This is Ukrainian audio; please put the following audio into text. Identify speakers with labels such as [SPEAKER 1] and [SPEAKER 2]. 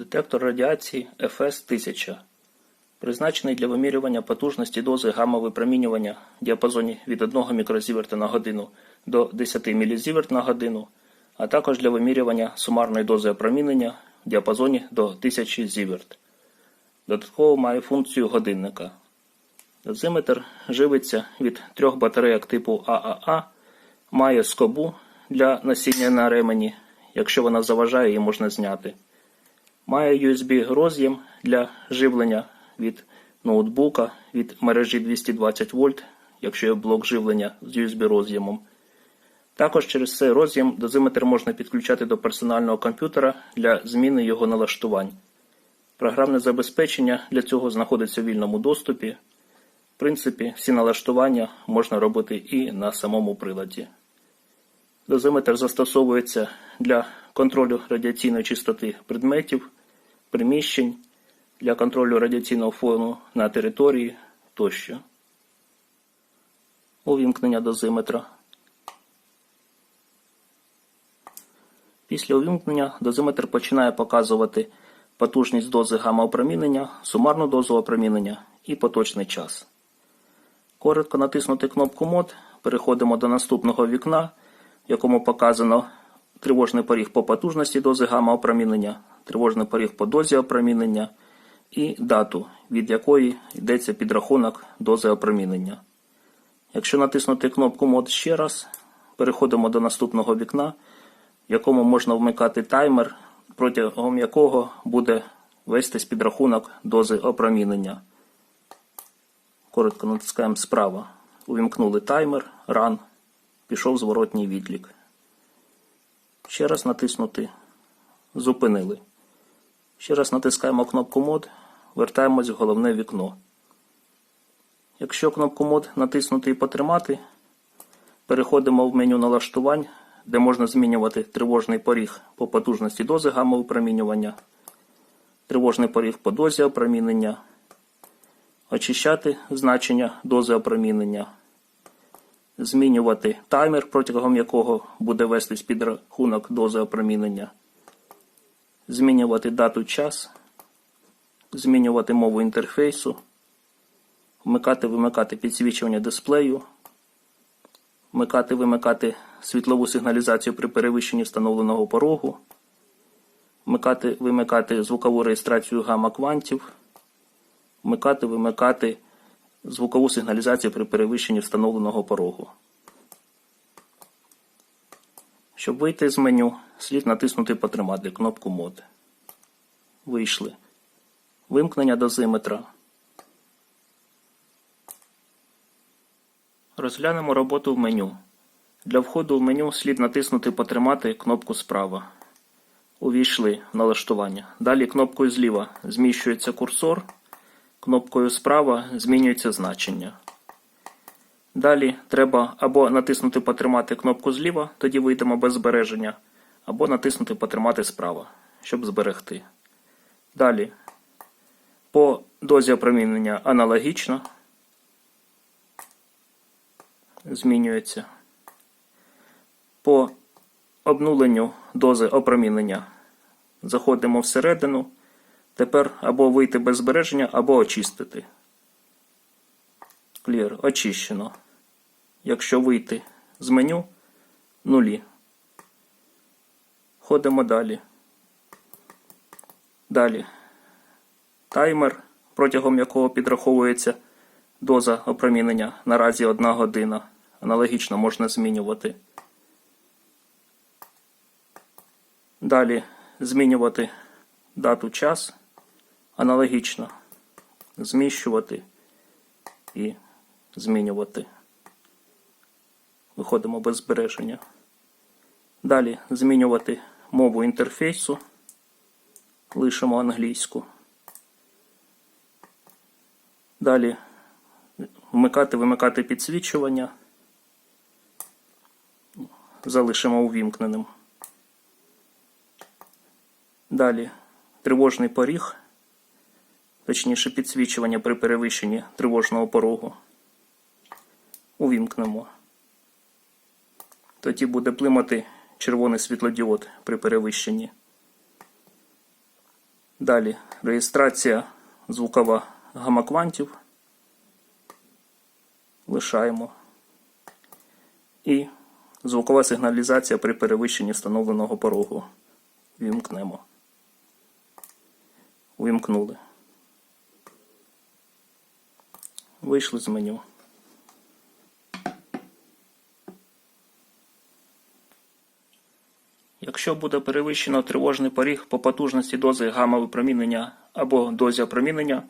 [SPEAKER 1] Детектор радіації ФС-1000 призначений для вимірювання потужності дози гамма-випромінювання в діапазоні від 1 мікрозіверта на годину до 10 мілізіверт на годину, а також для вимірювання сумарної дози опромінення в діапазоні до 1000 зіверт. Додатково має функцію годинника. Дозиметр живиться від трьох батарейок типу ААА, має скобу для носіння на ремені. Якщо вона заважає, її можна зняти. Має USB роз'єм для живлення від ноутбука від мережі 220 вольт, якщо є блок живлення з USB роз'ємом. Також через цей роз'єм дозиметр можна підключати до персонального комп'ютера для зміни його налаштувань. Програмне забезпечення для цього знаходиться в вільному доступі. В принципі, всі налаштування можна робити і на самому приладі. Дозиметр застосовується для контролю радіаційної чистоти предметів, приміщень, для контролю радіаційного фону на території тощо. Увімкнення дозиметра. Після увімкнення дозиметр починає показувати потужність дози гамма-опромінення, сумарну дозу опромінення і поточний час. Коротко натиснути кнопку мод, переходимо до наступного вікна, в якому показано тривожний поріг по потужності дози гамма-опромінення, тривожний поріг по дозі опромінення і дату, від якої йдеться підрахунок дози опромінення. Якщо натиснути кнопку мод ще раз, переходимо до наступного вікна, в якому можна вмикати таймер, протягом якого буде вестись підрахунок дози опромінення. Коротко натискаємо справа. Увімкнули таймер, ран, пішов зворотній відлік. Ще раз натиснути. Зупинили. Ще раз натискаємо кнопку мод, вертаємось в головне вікно. Якщо кнопку мод натиснути і потримати, переходимо в меню налаштувань, де можна змінювати тривожний поріг по потужності дози гамма-випромінювання, тривожний поріг по дозі опромінення, очищати значення дози опромінення, змінювати таймер, протягом якого буде вестись підрахунок дози опромінення, змінювати дату час, змінювати мову інтерфейсу, вмикати-вимикати підсвічування дисплею, вмикати-вимикати світлову сигналізацію при перевищенні встановленого порогу, вмикати-вимикати звукову реєстрацію гамма-квантів, вмикати-вимикати звукову сигналізацію при перевищенні встановленого порогу. Щоб вийти з меню, слід натиснути Потримати кнопку мод. Вийшли. Вимкнення дозиметра. Розглянемо роботу в меню. Для входу в меню слід натиснути Потримати кнопку справа. Увійшли в налаштування. Далі кнопкою зліва зміщується курсор. Кнопкою справа змінюється значення. Далі треба або натиснути Потримати кнопку зліва, тоді вийдемо без збереження, або натиснути Потримати справа, щоб зберегти. Далі по дозі опромінення аналогічно змінюється. По обнуленню дози опромінення заходимо всередину. Тепер або вийти без збереження, або очистити. Clear. Очищено. Якщо вийти з меню нулі. Ходимо далі. Далі. Таймер, протягом якого підраховується доза опромінення наразі 1 година. Аналогічно можна змінювати. Далі змінювати дату час. Аналогічно зміщувати і змінювати. Виходимо без збереження. Далі змінювати мову інтерфейсу. Лишимо англійську. Далі вмикати-вимикати підсвічування. Залишимо увімкненим. Далі тривожний поріг, точніше підсвічування при перевищенні тривожного порогу. Увімкнемо. Тоді буде блимати червоний світлодіод при перевищенні. Далі реєстрація звукова гамма-квантів. Лишаємо. І звукова сигналізація при перевищенні встановленого порогу. Вімкнемо. Увімкнули. Вийшли з меню. Якщо буде перевищено тривожний поріг по потужності дози гамма випромінення або дозі опромінення,